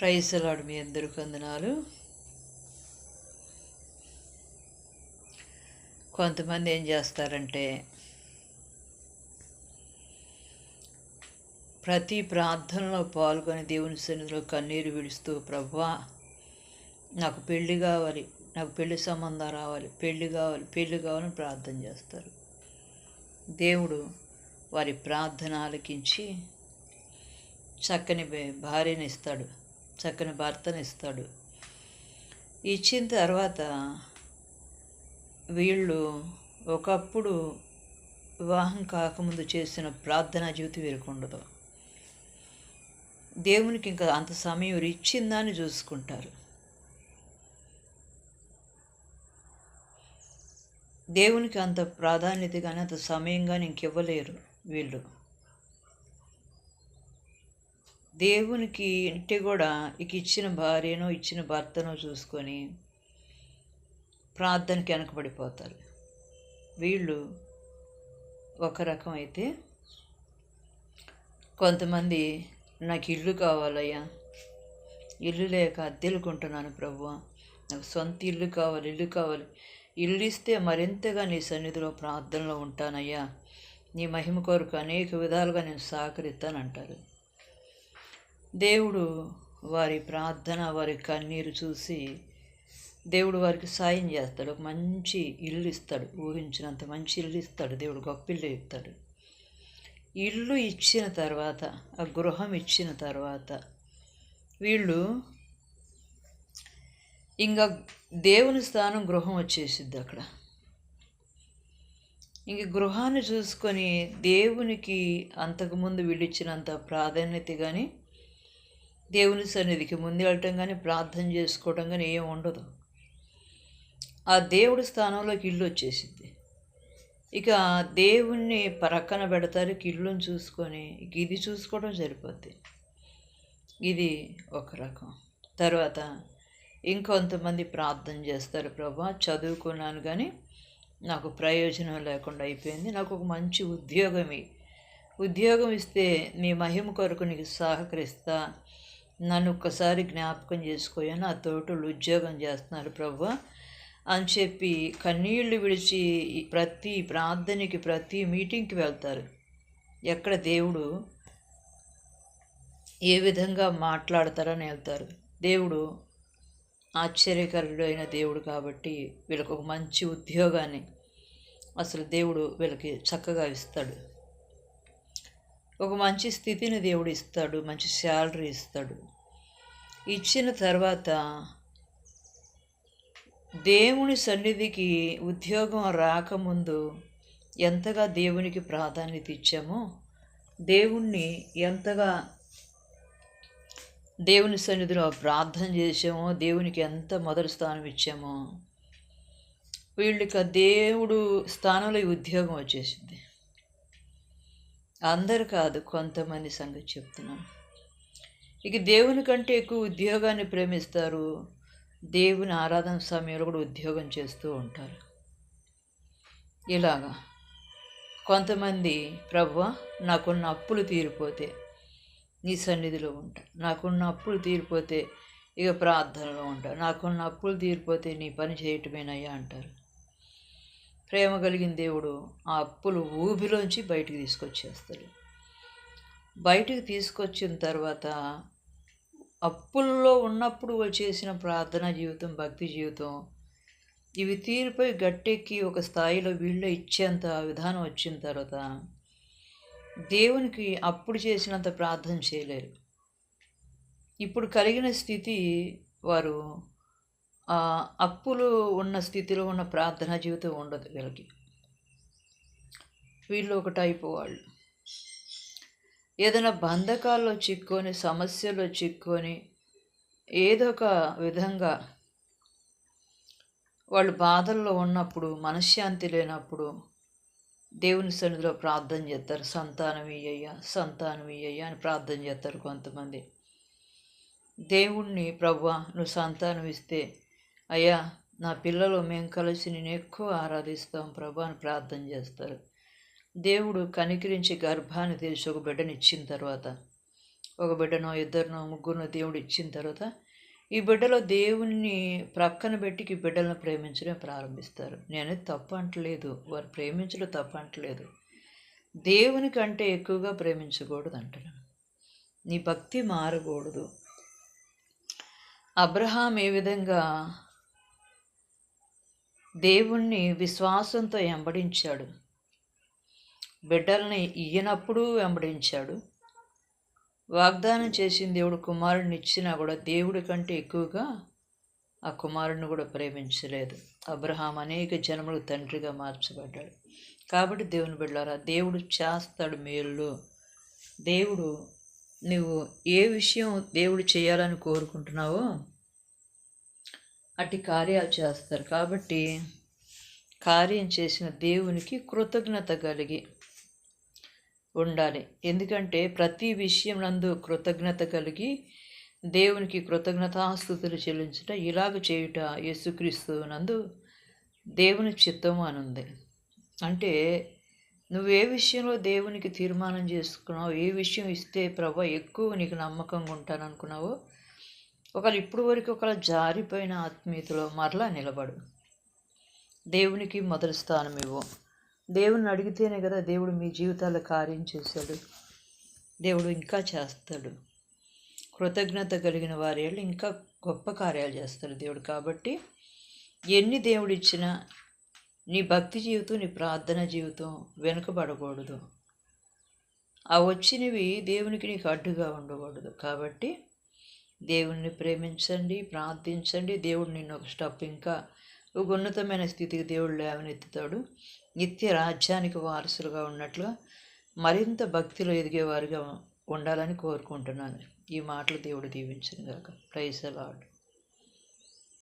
ప్రైసలాడు మీ అందరికి కందనాలు కొంతమంది ఏం చేస్తారంటే ప్రతి ప్రార్థనలో పాల్గొని దేవుని సన్నిధిలో కన్నీరు విడుస్తూ ప్రభా నాకు పెళ్ళి కావాలి నాకు పెళ్ళి సంబంధం రావాలి పెళ్ళి కావాలి పెళ్ళి కావాలని ప్రార్థన చేస్తారు. దేవుడు వారి ప్రార్థన ఆలకించి చక్కని భార్యనిస్తాడు భార్యని ఇస్తాడు. చక్కని భర్తనిస్తాడు. ఇచ్చిన తర్వాత వీళ్ళు ఒకప్పుడు వివాహం కాకముందు చేసిన ప్రార్థనా జీవితం వీరికి ఉండదు. దేవునికి ఇంకా అంత సమయం ఇచ్చిందా అని చూసుకుంటారు. దేవునికి అంత ప్రాధాన్యత కానీ అంత సమయం కానీ ఇంకివ్వలేరు వీళ్ళు. దేవునికి ఇంటి కూడా ఇక ఇచ్చిన భార్యనో ఇచ్చిన భర్తనో చూసుకొని ప్రార్థనకి వెనకబడిపోతారు. వీళ్ళు ఒక రకం అయితే కొంతమంది నాకు ఇల్లు కావాలయ్యా ఇల్లు లేక అద్దెలుకుంటున్నాను ప్రభు నాకు సొంత ఇల్లు కావాలి ఇల్లు కావాలి. ఇల్లు ఇస్తే మరింతగా నీ సన్నిధిలో ప్రార్థనలో ఉంటానయ్యా. నీ మహిమ కొరకు అనేక విధాలుగా నేను సహకరిస్తానంటారు. దేవుడు వారి ప్రార్థన వారి కన్నీరు చూసి దేవుడు వారికి సాయం చేస్తాడు. ఒక మంచి ఇల్లు ఇస్తాడు. ఊహించినంత మంచి ఇల్లు ఇస్తాడు. దేవుడు గొప్ప ఇల్లు ఇస్తాడు. ఇల్లు ఇచ్చిన తర్వాత ఆ గృహం ఇచ్చిన తర్వాత వీళ్ళు ఇంకా దేవుని స్థానం గృహం వచ్చేసిద్ది అక్కడ. ఇంక గృహాన్ని చూసుకొని దేవునికి అంతకుముందు వీళ్ళు ఇచ్చినంత ప్రాధాన్యత కానీ దేవుని సన్నిధికి ముందు వెళ్ళటం కానీ ప్రార్థన చేసుకోవటం కానీ ఏం ఉండదు. ఆ దేవుడి స్థానంలోకి ఇల్లు వచ్చేసింది ఇక దేవుణ్ణి పరక్కన పెడతారు ఇక ఇల్లుని చూసుకొని ఇది చూసుకోవడం సరిపోద్ది. ఇది ఒక రకం. తర్వాత ఇంకొంతమంది ప్రార్థన చేస్తారు ప్రభా చదువుకున్నాను కానీ నాకు ప్రయోజనం లేకుండా అయిపోయింది. నాకు ఒక మంచి ఉద్యోగం ఉద్యోగం ఇస్తే నీ మహిమ కొరకు నీకు సహకరిస్తా. నన్ను ఒక్కసారి జ్ఞాపకం చేసుకోయాను ఆ తోటలు ఉద్యోగం చేస్తున్నారు ప్రభు అని చెప్పి కన్నీళ్ళు విడిచి ప్రతి ప్రార్థనకి ప్రతి మీటింగ్కి వెళ్తారు. ఎక్కడ దేవుడు ఏ విధంగా మాట్లాడతారని వెళ్తారు. దేవుడు ఆశ్చర్యకరుడు అయిన దేవుడు కాబట్టి వీళ్ళకు ఒక మంచి ఉద్యోగాన్ని అసలు దేవుడు వీళ్ళకి చక్కగా ఇస్తాడు. ఒక మంచి స్థితిని దేవుడు ఇస్తాడు మంచి శాలరీ ఇస్తాడు. ఇచ్చిన తర్వాత దేవుని సన్నిధికి ఉద్యోగం రాకముందు ఎంతగా దేవునికి ప్రాధాన్యత ఇచ్చామో దేవుణ్ణి ఎంతగా దేవుని సన్నిధిలో ప్రార్థన చేసామో దేవునికి ఎంత మొదటి స్థానం ఇచ్చామో వీళ్ళకి దేవుడు స్థానంలో ఈ ఉద్యోగం వచ్చేసింది. అందరు కాదు కొంతమంది సంగతి చెప్తున్నాను. ఇక దేవుని కంటే ఎక్కువ ఉద్యోగాన్ని ప్రేమిస్తారు. దేవుని ఆరాధన సమయంలో కూడా ఉద్యోగం చేస్తూ ఉంటారు. ఇలాగా. కొంతమంది ప్రభు నాకున్న అప్పులు తీరిపోతే నీ సన్నిధిలో ఉంటా. నాకున్న అప్పులు తీరిపోతే ఇక ప్రార్థనలో ఉంటా. నాకున్న అప్పులు తీరిపోతే నీ పని చేయటమేనయ్యా అంటారు. ప్రేమ కలిగిన దేవుడు ఆ అప్పులు ఊబిలోంచి బయటికి తీసుకొచ్చేస్తాడు. బయటికి తీసుకొచ్చిన తర్వాత అప్పుల్లో ఉన్నప్పుడు వాళ్ళు చేసిన ప్రార్థనా జీవితం భక్తి జీవితం ఇవి తీరిపోయి గట్టెక్కి ఒక స్థాయిలో వీళ్ళు ఇచ్చేంత విధానం వచ్చిన తర్వాత దేవునికి అప్పుడు చేసినంత ప్రార్థన చేయలేరు. ఇప్పుడు కలిగిన స్థితి వారు అప్పులు ఉన్న స్థితిలో ఉన్న ప్రార్థనా జీవితం ఉండదు వీళ్ళకి. వీళ్ళు ఒక టైపు వాళ్ళు. ఏదైనా బంధకాల్లో చిక్కుకొని సమస్యలో చిక్కుకొని ఏదో ఒక విధంగా వాళ్ళు బాధల్లో ఉన్నప్పుడు మనశ్శాంతి లేనప్పుడు దేవుని సన్నిధిలో ప్రార్థన చేస్తారు. సంతానం ఇయ్యయ్యా సంతానం ఇయ్యయ్యా అని ప్రార్థన చేస్తారు కొంతమంది. దేవుణ్ణి ప్రభు నువ్వు సంతానం ఇస్తే అయ్యా నా పిల్లలు మేము కలిసి నేను ఎక్కువ ఆరాధిస్తాం ప్రభు అని ప్రార్థన చేస్తారు. దేవుడు కనికరించి గర్భాన్ని తెరిచి ఒక బిడ్డని ఇచ్చిన తర్వాత ఒక బిడ్డనో ఇద్దరినో ముగ్గురునో దేవుడు ఇచ్చిన తర్వాత ఈ బిడ్డలో దేవుణ్ణి ప్రక్కన పెట్టి ఈ బిడ్డలను ప్రేమించడం ప్రారంభిస్తారు. నేను తప్పు అంటలేదు వారు ప్రేమించడం తప్పు అంటలేదు. దేవుని కంటే ఎక్కువగా ప్రేమించకూడదు అంటారు నీ భక్తి మారకూడదు. అబ్రహాం ఏ విధంగా దేవుణ్ణి విశ్వాసంతో వెంబడించాడు. బిడ్డల్ని ఇయ్యనప్పుడు వెంబడించాడు. వాగ్దానం చేసిన దేవుడు కుమారుడిని ఇచ్చినా కూడా దేవుడి కంటే ఎక్కువగా ఆ కుమారుడిని కూడా ప్రేమించలేదు. అబ్రహాం అనేక జన్మలకు తండ్రిగా మార్చబడ్డాడు. కాబట్టి దేవుని బిడ్డారా దేవుడు చేస్తాడు మేలు దేవుడు నువ్వు ఏ విషయం దేవుడు చేయాలని కోరుకుంటున్నావో అట్టి కార్యాలు చేస్తారు కాబట్టి కార్యం చేసిన దేవునికి కృతజ్ఞత కలిగి ఉండాలి. ఎందుకంటే ప్రతి విషయం నందు కృతజ్ఞత కలిగి దేవునికి కృతజ్ఞతాస్థుతులు చెల్లించుట ఇలాగ చేయుట యేసుక్రీస్తు నందు దేవుని చిత్తం అని ఉంది అంటే నువ్వు ఏ విషయంలో దేవునికి తీర్మానం చేసుకున్నావు ఏ విషయం ఇస్తే ప్రభా ఎక్కువ నీకు నమ్మకంగా ఉంటాను ఒకరు ఇప్పుడు వరకు ఒకరు జారిపోయిన ఆత్మీయతలో మరలా నిలబడు. దేవునికి మొదటి స్థానం ఇవ్వు. దేవుని అడిగితేనే కదా దేవుడు మీ జీవితాల్లో కార్యం చేశాడు. దేవుడు ఇంకా చేస్తాడు. కృతజ్ఞత కలిగిన వారి ఇంకా గొప్ప కార్యాలు చేస్తాడు దేవుడు. కాబట్టి ఎన్ని దేవుడు ఇచ్చినా నీ భక్తి జీవితం నీ ప్రార్థన జీవితం వెనుకబడకూడదు. ఆ వచ్చినవి దేవునికి నీకు అడ్డుగా ఉండకూడదు. కాబట్టి దేవుణ్ణి ప్రేమించండి ప్రార్థించండి. దేవుడు నిన్ను ఒక స్టెప్ ఇంకా ఒక ఉన్నతమైన స్థితికి దేవుడు లేవనెత్తుతాడు. నిత్య రాజ్యానికి వారసులుగా ఉన్నట్లుగా మరింత భక్తిలో ఎదిగేవారుగా ఉండాలని కోరుకుంటున్నాను. ఈ మాటలు దేవుడు దీవించను గాక. ప్రైజ్ అలాడ్